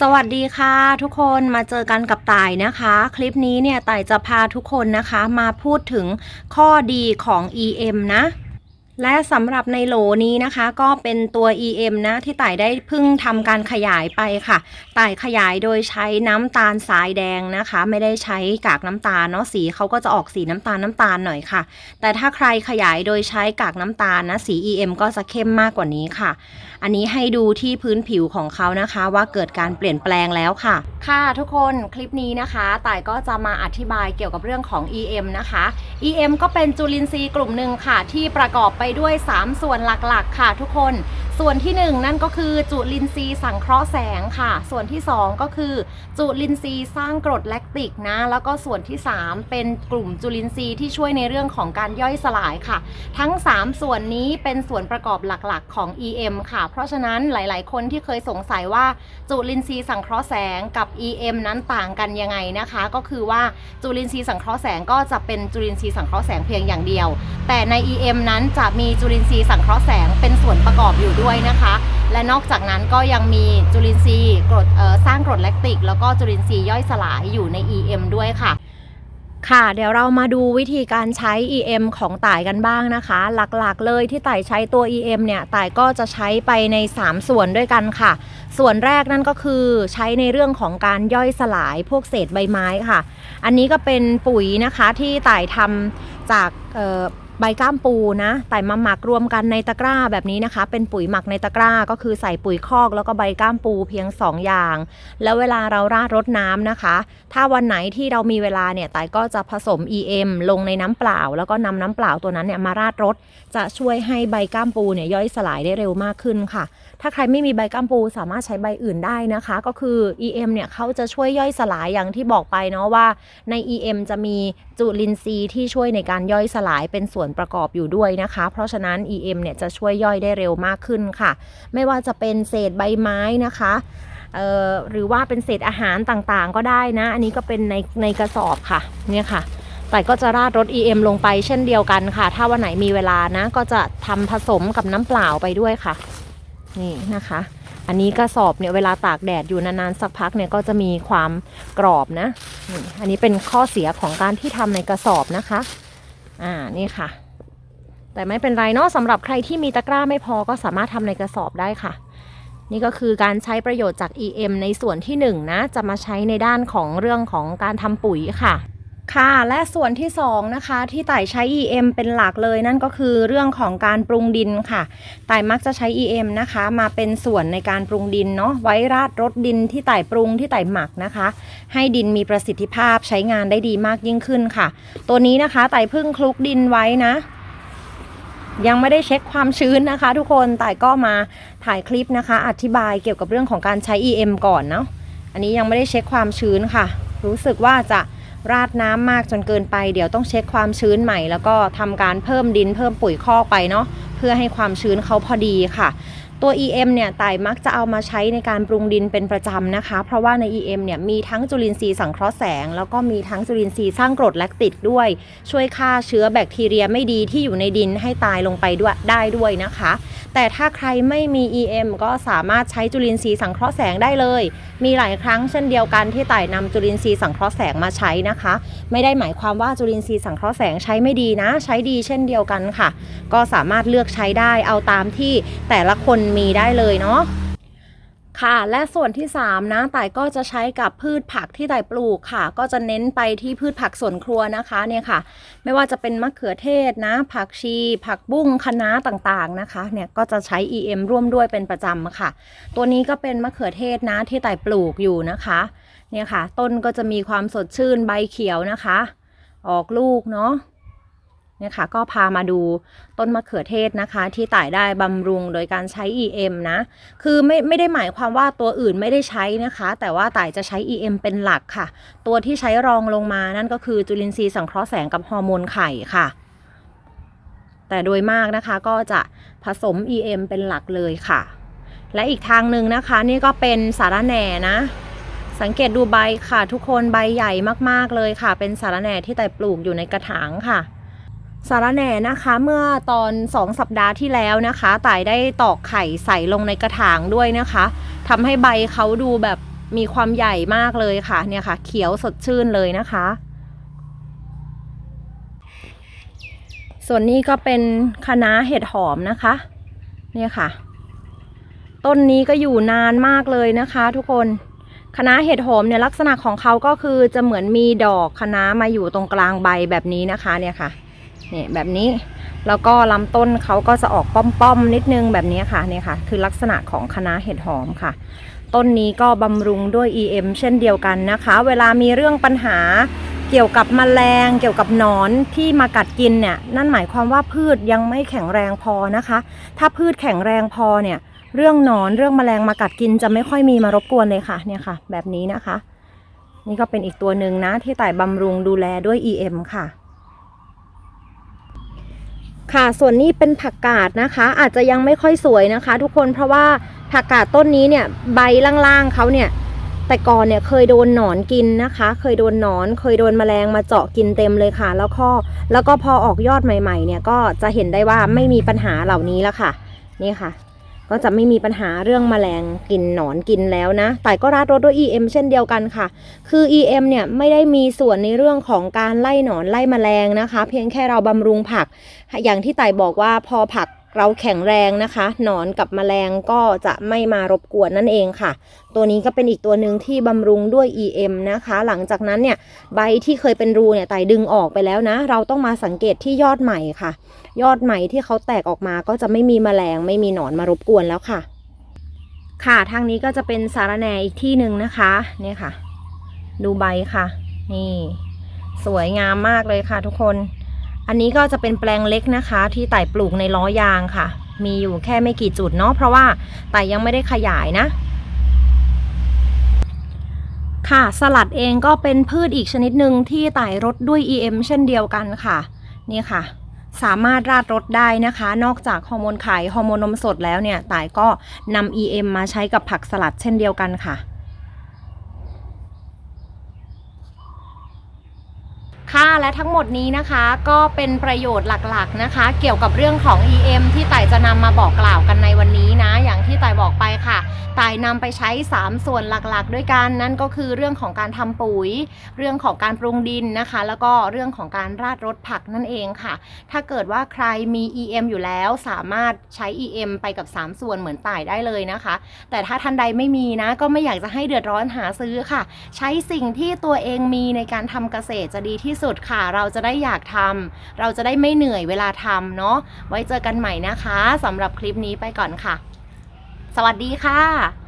สวัสดีค่ะ ทุกคนมาเจอกันกับต่ายนะคะ คลิปนี้เนี่ยต่ายจะพาทุกคนนะคะ มาพูดถึงข้อดีของ EM นะ และสำหรับในโหลนี้นะคะก็เป็นตัว EM นะที่ต่ายได้เพิ่งทำการขยายไปค่ะต่ายขยายโดยใช้น้ำตาลสายแดงนะคะ ไม่ได้ใช้กากน้ำตาลเนาะสีเขาก็จะออกสีน้ำตาลน้ำตาลหน่อยค่ะ แต่ถ้าใครขยายโดยใช้กากน้ำตาลนะสี EM ก็จะเข้มมากกว่านี้ค่ะ อันนี้ให้ดูที่พื้นผิวของเขานะคะว่าเกิดการเปลี่ยนแปลงแล้วค่ะ ค่ะทุกคนคลิปนี้นะคะต่ายก็จะมาอธิบายเกี่ยวกับเรื่องของ EM นะคะ EM ก็เป็นจุลินทรีย์กลุ่มหนึ่งค่ะที่ประกอบไปด้วย 3 ส่วนหลักๆ ค่ะทุกคน ส่วนที่ 1 นั่นก็คือจุลินทรีย์สังเคราะห์แสงค่ะ ส่วนที่ 2 ก็คือ จุลินทรีย์สร้างกรดแลคติกนะแล้วก็ส่วนที่ 3 เป็นกลุ่มจุลินทรีย์ที่ช่วยในเรื่องของการย่อยสลายค่ะ ทั้ง 3 ส่วนนี้เป็นส่วนประกอบหลักๆ ของ EM ค่ะ เพราะฉะนั้นหลาย ๆ คนที่เคยสงสัยว่าจุลินทรีย์สังเคราะห์แสงกับ EM นั้นต่างกันยังไงนะคะ ก็คือว่าจุลินทรีย์สังเคราะห์แสงก็จะเป็นจุลินทรีย์สังเคราะห์แสงเพียงอย่างเดียว แต่ใน EM นั้นจะมีจุลินทรีย์สังเคราะห์แสงเป็นส่วนประกอบอยู่ด้วยนะคะ และนอกจากนั้นก็ยังมีจุลินทรีย์กรดสร้างกรดแลคติก แล้วก็จุลินทรีย์ย่อยสลายอยู่ใน EM ด้วยค่ะค่ะเดี๋ยวเรามาดูวิธีการใช้ EM ของต่ายกันบ้างนะคะ หลักๆเลยที่ต่ายใช้ตัว EM เนี่ยต่ายก็จะใช้ไปใน 3 ส่วนด้วยกันค่ะ ส่วนแรกนั่นก็คือใช้ในเรื่องของการย่อยสลายพวกเศษใบไม้ค่ะ อันนี้ก็เป็นปุ๋ยนะคะที่ต่ายทำจาก ใบก้ามปูนะต่มาหมักรวมกันในตะกร้าแบบนี้นะคะ เป็นปุ๋ยหมักในตะกร้าก็คือใส่ปุ๋ยคอกแล้วก็ใบก้ามปูเพียง 2 อย่าง แล้วเวลาเราราดรดน้ำนะคะ ถ้าวันไหนที่เรามีเวลาเนี่ยไต่ก็จะผสม EM ลงในน้ำเปล่า แล้วก็นำน้ำเปล่าตัวนั้นเนี่ยมาราดรดจะช่วยให้ใบก้ามปูเนี่ยย่อยสลายได้เร็วมากขึ้นค่ะถ้าใครไม่มีใบก้ามปูสามารถใช้ใบอื่นได้นะคะ ก็คือ EM เนี่ยเขาจะช่วยย่อยสลายอย่างที่บอกไปเนาะว่าใน EM จะมีจุลินทรีย์ที่ช่วยในการย่อยสลายเป็นส่วนประกอบอยู่ด้วยนะคะ เพราะฉะนั้น EM เนี่ยจะช่วยย่อยได้เร็วมากขึ้นค่ะ ไม่ว่าจะเป็นเศษใบไม้นะคะหรือว่าเป็นเศษอาหารต่างๆ ก็ได้นะ อันนี้ก็เป็นในในกระสอบค่ะเนี่ยค่ะ แต่ก็จะราดรส EM ลงไปเช่นเดียวกันค่ะ ถ้าวันไหนมีเวลานะ ก็จะทำผสมกับน้ำเปล่าไปด้วยค่ะ นี่นะคะ อันนี้กระสอบเนี่ยเวลาตากแดดอยู่นานๆสักพักเนี่ยก็จะมีความกรอบนะนี่อันนี้เป็นข้อเสียของการที่ทำในกระสอบนะคะ อ่านี่ค่ะ แต่ไม่เป็นไรเนาะสำหรับใครที่มีตะกร้าไม่พอก็สามารถทำในกระสอบได้ค่ะนี่ก็คือการใช้ประโยชน์จาก EM ในส่วนที่1นงนะ จะมาใช้ในด้านของเรื่องของการทำปุ๋ยค่ะ ค่ะ และส่วนที่ 2 นะคะ ที่ต่ใช้ EM เป็นหลักเลยนั่นก็คือเรื่องของการปรุงดินค่ะต่มักจะใช้ EM นะคะ มาเป็นส่วนในการปรุงดินเนาะไว้ราดรสดินที่ไต่ปรุงที่ไต่หมักนะคะ ให้ดินมีประสิทธิภาพใช้งานได้ดีมากยิ่งขึ้นค่ะ ตัวนี้นะคะไต่เพิ่งคลุกดินไว้นะ ยังไม่ได้เช็คความชื้นนะคะ ทุกคนแต่ก็มาถ่ายคลิปนะคะ อธิบายเกี่ยวกับเรื่องของการใช้ EM ก่อนเนาะอันนี้ยังไม่ได้เช็คความชื้นค่ะ รู้สึกว่าจะ ราดน้ำมากจนเกินไป เดี๋ยวต้องเช็คความชื้นใหม่ แล้วก็ทำการเพิ่มดินเพิ่มปุ๋ยคอกไปเนาะเพื่อให้ความชื้นเขาพอดีค่ะ ตัว EM เนี่ยต่ายมักจะเอามาใช้ในการปรุงดินเป็นประจำนะคะ เพราะว่าใน EM เนี่ยมีทั้งจุลินทรีย์สังเคราะห์แสง แล้วก็มีทั้งจุลินทรีย์สร้างกรดแลคติกด้วย ช่วยฆ่าเชื้อแบคทีเรียไม่ดีที่อยู่ในดินให้ตายลงไปด้วยได้ด้วยนะคะ แต่ถ้าใครไม่มี EM ก็สามารถใช้จุลินทรีย์สังเคราะห์แสงได้เลย มีหลายครั้งเช่นเดียวกันที่ต่ายนำจุลินทรีย์สังเคราะห์แสงมาใช้นะคะ ไม่ได้หมายความว่าจุลินทรีย์สังเคราะห์แสงใช้ไม่ดีนะ ใช้ดีเช่นเดียวกันค่ะ ก็สามารถเลือกใช้ได้เอาตามที่แต่ละคนมีได้เลยเนาะค่ะและส่วนที่ 3 นะต่ายก็จะใช้กับพืชผักที่ต่ายปลูกค่ะ ก็จะเน้นไปที่พืชผักสวนครัวนะคะเนี่ยค่ะ ไม่ว่าจะเป็นมะเขือเทศนะ ผักชี ผักบุ้งคะน้าต่างๆนะคะ เนี่ยก็จะใช้ EM ร่วมด้วยเป็นประจำค่ะ ตัวนี้ก็เป็นมะเขือเทศนะที่ต่ายปลูกอยู่นะคะ เนี่ยค่ะ ต้นก็จะมีความสดชื่นใบเขียวนะคะ ออกลูกเนาะ เนี่ยค่ะก็พามาดูต้นมะเขือเทศนะคะ ที่ต่ายได้บำรุงโดยการใช้ EM นะ คือไม่ไม่ได้หมายความว่าตัวอื่นไม่ได้ใช้นะคะ แต่ว่าต่ายจะใช้ EM เป็นหลักค่ะ ตัวที่ใช้รองลงมานั่นก็คือจุลินทรีย์สังเคราะห์แสงกับฮอร์โมนไข่ค่ะ แต่โดยมากนะคะก็จะผสม EM เป็นหลักเลยค่ะ และอีกทางหนึ่งนะคะนี่ก็เป็นสารแหน่นะสังเกตดูใบค่ะ ทุกคนใบใหญ่มากๆเลยค่ะ เป็นสารแหน่ที่ต่ปลูกอยู่ในกระถางค่ะ สารแหน่นะคะเมื่อตอน 2 สัปดาห์ที่แล้วนะคะต่ายได้ตอกไข่ใส่ลงในกระถางด้วยนะคะทำให้ใบเขาดูแบบมีความใหญ่มากเลยค่ะเนี่ยค่ะ เขียวสดชื่นเลยนะคะ ส่วนนี้ก็เป็นคะน้าเห็ดหอมนะคะ เนี่ยค่ะ ต้นนี้ก็อยู่นานมากเลยนะคะ ทุกคนคะน้าเห็ดหอมเนี่ยลักษณะของเขาก็คือจะเหมือนมีดอกคะน้ามาอยู่ตรงกลางใบแบบนี้นะคะเนี่ยค่ะ นี่ยแบบนี้แล้วก็ลำต้นเขาก็จะออกป้อมๆนิดนึงแบบนี้ค่ะเนี่ยค่ะ คือลักษณะของคณะเห็ดหอมค่ะ ต้นนี้ก็บำรุงด้วย EM เช่นเดียวกันนะคะ เวลามีเรื่องปัญหาเกี่ยวกับแมลง เกี่ยวกับหนอนที่มากัดกินเนี่ยนั่นหมายความว่าพืชยังไม่แข็งแรงพอนะคะ ถ้าพืชแข็งแรงพอเนี่ยเรื่องหนอนเรื่องแมลงมากัดกินจะไม่ค่อยมีมารบกวนเลยค่ะเนี่ยค่ะ แบบนี้นะคะ นี่ก็เป็นอีกตัวหนึ่งนะที่ไต่บำรุงดูแลด้วย EM ค่ะ ค่ะ ส่วนนี้เป็นผักกาดนะคะ อาจจะยังไม่ค่อยสวยนะคะ ทุกคนเพราะว่าผักกาดต้นนี้เนี่ยใบล่างๆเขาเนี่ย แต่ก่อนเนี่ยเคยโดนหนอนกินนะคะ เคยโดนหนอน เคยโดนแมลงมาเจาะกินเต็มเลยค่ะ แล้วก็แล้วก็พอออกยอดใหม่ ๆ เนี่ยก็จะเห็นได้ว่าไม่มีปัญหาเหล่านี้แล้วค่ะ นี่ค่ะ ก็จะไม่มีปัญหาเรื่องแมลงกินหนอนกินแล้วนะ แต่ก็ราดรถด้วย EM เช่นเดียวกันค่ะ คือ EM เนี่ยไม่ได้มีส่วนในเรื่องของการไล่หนอนไล่แมลงนะคะ เพียงแค่เราบำรุงผัก อย่างที่ไต่บอกว่าพอผัก เราแข็งแรงนะคะ หนอนกับแมลงก็จะไม่มารบกวนนั่นเองค่ะ ตัวนี้ก็เป็นอีกตัวหนึ่งที่บำรุงด้วย EM นะคะ หลังจากนั้นเนี่ยใบที่เคยเป็นรูเนี่ยไต่ดึงออกไปแล้วนะ เราต้องมาสังเกตที่ยอดใหม่ค่ะ ยอดใหม่ที่เขาแตกออกมาก็จะไม่มีแมลง ไม่มีหนอนมารบกวนแล้วค่ะ ค่ะทางนี้ก็จะเป็นสารแหน่อีกที่หนึ่งนะคะเนี่ยค่ะ ดูใบค่ะ นี่ สวยงามมากเลยค่ะทุกคน อันนี้ก็จะเป็นแปลงเล็กนะคะ ที่ไต่ปลูกในล้อยางค่ะ มีอยู่แค่ไม่กี่จุดเนาะเพราะว่าไต่ยังไม่ได้ขยายนะ ค่ะสลัดเองก็เป็นพืชอีกชนิดหนึ่งที่ไต่รดด้วย EM เช่นเดียวกันค่ะนี่ค่ะ สามารถราดรดได้นะคะ นอกจากฮอร์โมนไข่ฮอร์โมนนมสดแล้วเนี่ยไต่ก็นำ EM มาใช้กับผักสลัดเช่นเดียวกันค่ะาและทั้งหมดนี้นะคะ ก็เป็นประโยชน์หลักๆนะคะ เกี่ยวกับเรื่องของ EM ที่ไต่จะนำมาบอกกล่าวกันในวันนี้นะ อย่างที่ไต่บอกไปค่ะ ไต่นำไปใช้ 3 ส่วนหลักๆ ด้วยกันนั่นก็คือเรื่องของการทำปุ๋ย เรื่องของการปรุงดินนะคะ แล้วก็เรื่องของการราดรดผักนั่นเองค่ะ ถ้าเกิดว่าใครมี EM อยู่แล้วสามารถใช้ EM ไปกับ 3 ส่วนเหมือนไต่ได้เลยนะคะ แต่ถ้าท่านใดไม่มีนะ ก็ไม่อยากจะให้เดือดร้อนหาซื้อค่ะ ใช้สิ่งที่ตัวเองมีในการทำเกษตรจะดีที่สุดค่ะ เราจะได้อยากทำเราจะได้ไม่เหนื่อยเวลาทำเนาะไว้เจอกันใหม่นะคะสำหรับคลิปนี้ไปก่อนค่ะ สวัสดีค่ะ